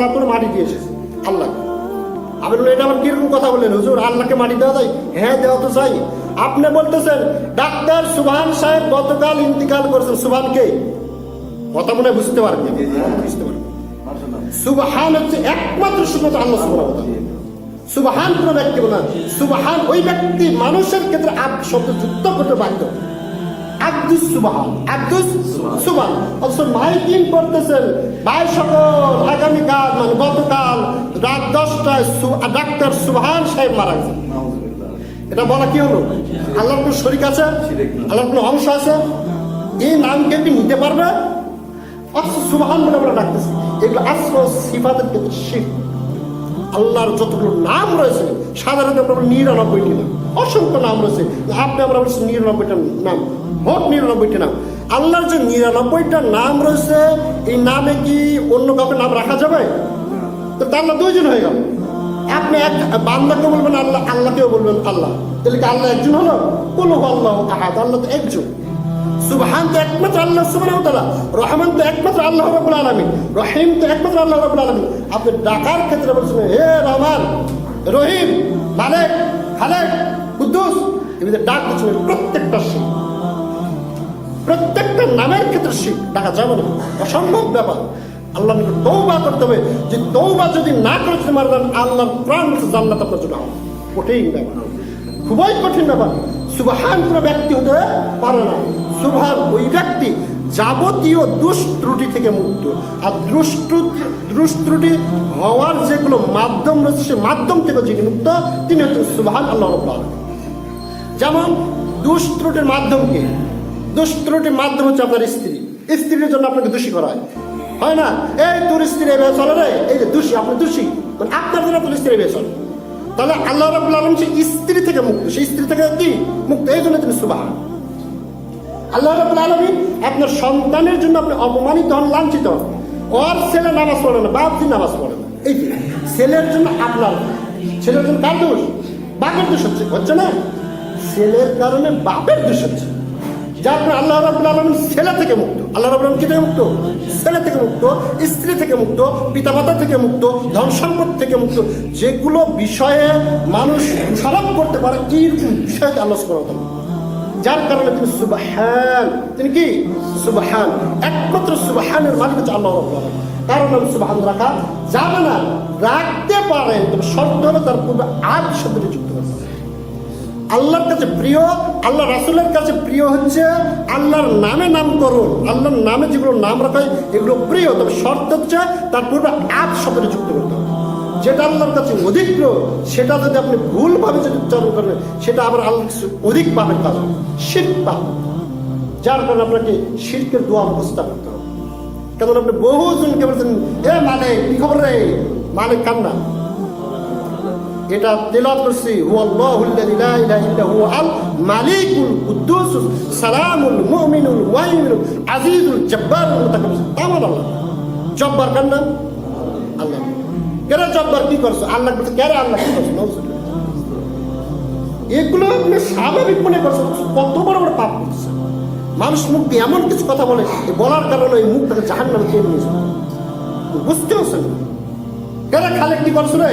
মালা করে মাটি দিয়ে এসেছে। আল্লাহ। আমি বললাম এটা আবার কীরকম কথা বললেন? হুজুর আল্লাহকে মাটি দেওয়া যায়? হ্যাঁ দেওয়া তো চাই আপনি বলতেছেন ডাক্তার সুবহান সাহেব গতকাল ইন্তিকাল করেছেন। সুবহানকে কথা মনে বুঝতে পারবেন বুঝতে পারবেন সুবহান হচ্ছে একমাত্র শুধু আল্লাহ সুবহান সুবহান কোন ব্যক্তি বলে না। সুবহান ওই ব্যক্তি মানুষের ক্ষেত্রে আব শব্দ যুক্ত করতে বাধ্য। আব্দুস সুবহান। আব্দুস সুবহান। অথচ মাইকিং করতেছেন। ভাই সকল আগামীকাল মানে গতকাল রাত দশটায় ডাক্তার সুবহান সাহেব মারা গেছেন। এটা বলা কি হলো? আল্লাহর কোনো শরিক আছে? আল্লাহর কোনো অংশ আছে? এই নামকে কি নিতে পারবে? বলে আমরা ডাকতেছি। এগুলো আসল সিফাতের ক্ষেত্রে শিখ আল্লাহর যতগুলো নাম রয়েছে, সাধারণত আমরা নিরানব্বইটি নাম। অসংখ্য নাম রয়েছে। আপনি আমরা বলছি নিরানব্বইটা নাম। মোট নিরানব্বইটি নাম। আল্লাহর যে নিরানব্বইটা নাম রয়েছে, এই নামে কি অন্য কাউকে নাম রাখা যাবে? তো আল্লাহ দুইজন হয়ে গেল। আপনি এক বান্দাকে বলবেন আল্লাহ, আল্লাহকেও বলবেন আল্লাহ। তাহলে কি আল্লাহ একজন হলো? বলো আল্লাহ আহাদ, আল্লাহ তো একজন। সুবহান তো একমাত্র আল্লাহ সুবহানাহু তাআলা, রহমান তো একমাত্র আল্লাহ রাব্বুল আলামিন, রহিম তো একমাত্র আল্লাহ রাব্বুল আলামিন। আপনি ডাকার ক্ষেত্রে বলছেন, হে রহমান, রহিম, মালিক, খালেক, কুদ্দুস এমনি ডাক দিচ্ছেন প্রত্যেকটা প্রত্যেকটা নামের ক্ষেত্রে শিখ ডাকা যাবে না। অসম্ভব ব্যাপার। আল্লাহ তৌবা করতে হবে। যে তৌবা যদি না করে যদি মারা যান, আল্লাহর প্রাণ জান্নাত আপনার জন্য কঠিন ব্যাপার। খুবই কঠিন ব্যাপার। সুবহান কোনো ব্যক্তি হতে পারে না। সুবহান ওই ব্যক্তি যাবতীয় দুষ্ত্রুটি থেকে মুক্ত। আর দুষ্টু দুষ্ত্রুটি হওয়ার যেগুলো মাধ্যম রয়েছে, সে মাধ্যম থেকে যিনি মুক্ত, তিনি হচ্ছেন সুবহান আল্লাহ যেমন দুষ্ত্রুটির মাধ্যম দুষ্ত্রুটির মাধ্যম হচ্ছে আপনার স্ত্রী। স্ত্রীর জন্য আপনাকে দোষী করা হয়। হয় না? এই তোর স্ত্রী এভাবে চলে রে? এই যে দোষী, আপনি দোষী। মানে আপনার জন্য আপনার স্ত্রী এভাবে চলে। তাহলে আল্লাহ রাবুল আলম সে স্ত্রী থেকে মুক্ত। সেই স্ত্রী থেকে কি? মুক্ত। এই জন্য তিনি সুবাহ। আল্লাহ রাবুল আলমী আপনার সন্তানের জন্য আপনি অপমানিত হন, লাঞ্ছিত হন। ওর ছেলে নামাজ পড়ে না, বাপ দিন নামাজ পড়ে না। এই যে, ছেলের জন্য আপনার ছেলের জন্য কার দোষ? বাপের দোষ হচ্ছে হচ্ছে না? ছেলের কারণে বাপের দোষ হচ্ছে। যার কারণে আল্লাহ রাবুল আলম ছেলে থেকে মুক্ত। আল্লাহ রাবুল আলম থেকে মুক্ত? ছেলে থেকে মুক্ত, স্ত্রী থেকে মুক্ত, পিতামাতা থেকে মুক্ত, ধন সম্পদ থেকে মুক্ত। যেগুলো বিষয়ে মানুষ খারাপ করতে পারে এইরকম বিষয়ে আল্লাহ তাআলা। যার কারণে তিনি সুবাহান। তিনি কি? সুবাহান। একমাত্র সুবাহানের মালিক হচ্ছে আল্লাহ আলামিন। কারণ নাম সুবাহান রাখা যাবে না। রাখতে পারেন, তবে শর্ত হলো তার পূর্বে আজ শব্দটি যুক্ত করতে আল্লাহর কাছে প্রিয়, আল্লাহ রাসুলের কাছে প্রিয় হচ্ছে আল্লাহর নামে নামকরণ আল্লাহর নামে যেগুলো নাম রাখা হয়, এগুলো প্রিয়। তবে শর্ত হচ্ছে তার পূর্বে আজ শব্দটি যুক্ত করতে হবে। যেটা আল্লাহর কাছে অধিক প্রিয়, সেটা যদি আপনি ভুলভাবে যদি উচ্চারণ করেন, সেটা আবার আল্লাহর কাছে অধিক পাবেন কাজ শিল্প পাবেন যার কারণে আপনাকে শিল্পের দোয়া অবস্থা করতে হবে। কেন আপনি বহুজনকে বলছেন, এ মানে কি খবর রে? মানে কান্না। এটা তেলাওয়াত করছি হুয়া আল মালিকুল কুদ্দুস, সালামুল মুমিনুল মুহাইমিনুল আজিজুল মুতাকাব্বির আমার আল্লাহ। জব্বার কার আল্লাহ। কেন জব্বার কি করছ? আল্লাহ বলছে কেন আল্লাহ কি করছ। এগুলো আপনি স্বাভাবিক মনে করছেন কত বড় বড় পাপ করছে। মানুষ মুখ দিয়ে এমন কিছু কথা বলে বলার কারণে এই মুখটাকে জাহান নামে কে নিয়েছে বুঝতে পারছেন কেন খালে কি করছ রে?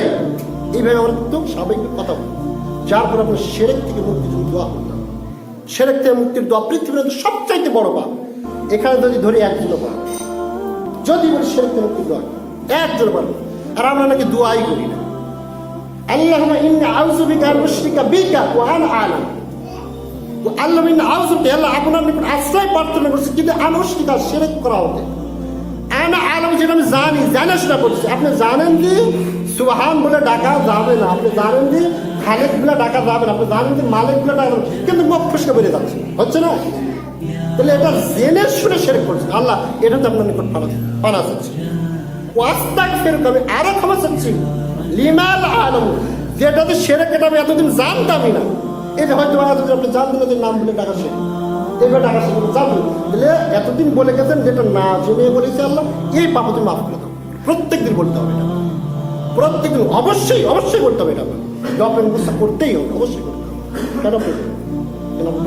এইভাবে আমার কিন্তু স্বাভাবিক কথা বলে। যার পর আপনার সেরেক থেকে মুক্তির জন্য দোয়া করতে হবে। সেরেক থেকে মুক্তির দোয়া, পৃথিবীর সবচাইতে বড় পাপ। এখানে যদি ধরি একজন পাপ। যদি বলি সেরেক থেকে মুক্তির দোয়া একজন পারবে আর আমরা নাকি দোয়াই করি না। আল্লাহ ইন্না আউযু বিকা ওয়া আনা আলাম। ও আল্লাহ আউযু আল্লাহ আপনার নিকট আশ্রয় প্রার্থনা করছি কিন্তু আনুষ্ঠিকা সেরেক করা হতে আনা আলম যেটা আমি জানি, জানা শোনা করছি আপনি জানেন যে সুহান বলে ডাকা যাবে না। আপনি জানেন যে খালেক বলে ডাকা যাবে না। আপনি জানেন যে মালিক বলে ডাকা কিন্তু মুখ ফুসকে বেরিয়ে যাচ্ছে। হচ্ছে না? তাহলে এটা জেনে শুনে সেরে করছে। আল্লাহ, এটা তো আপনার নিকট পানা পানা চাচ্ছি ওয়াস্তাক ফের কবে আরও ক্ষমা চাচ্ছি লিমাল আলম যেটাতে সেরে কেটে আমি এতদিন জানতামই না। যে হয়তো এতদিন আপনি জানতেন যে নাম বলে ডাকা শেখ এবার টাকা সেগুলো জানবেন তাহলে এতদিন বলে গেছেন যেটা না জেনে বলেছে আল্লাহ, এই পাপ তুমি মাফ করে দাও। প্রত্যেক দিন বলতে হবে এটা। প্রত্যেক দিন অবশ্যই অবশ্যই করতে হবে এটা আপনার ব্যবস্থা করতেই হবে, অবশ্যই করতে হবে?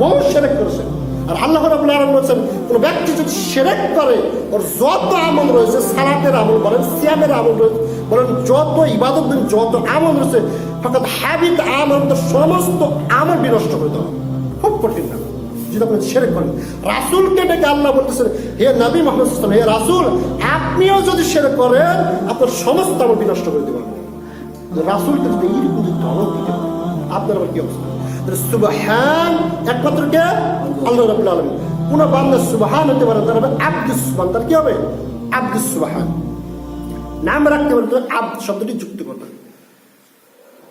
বহু সেরেক করেছেন। আর আল্লাহ রাবুল আলম বলছেন, কোন ব্যক্তি যদি সেরেক করে, ওর যত আমল রয়েছে, সালাতের আমল বলেন, সিয়ামের আমল রয়েছে, বলেন, যত ইবাদত দিন, যত আমল রয়েছে ফাঁকা হাবিত আমল সমস্ত আমল বিনষ্ট করে দেওয়া খুব কঠিন না। ছেড়ে করেন। রাসুলকে ডেকে আল্লাহ বলতেছেন, হে নবী মোহাম্মদ হে রাসুল, আপনিও যদি সেরে করেন, আপনার সমস্ত আমল বিনষ্ট করে দেবেন রাসুলকে যদি এইরকম দিতে আপনার আবার কি অবস্থা? সুবাহান হবে কি নাম রাখতে পারে আব্দ শব্দটি যুক্ত করবে।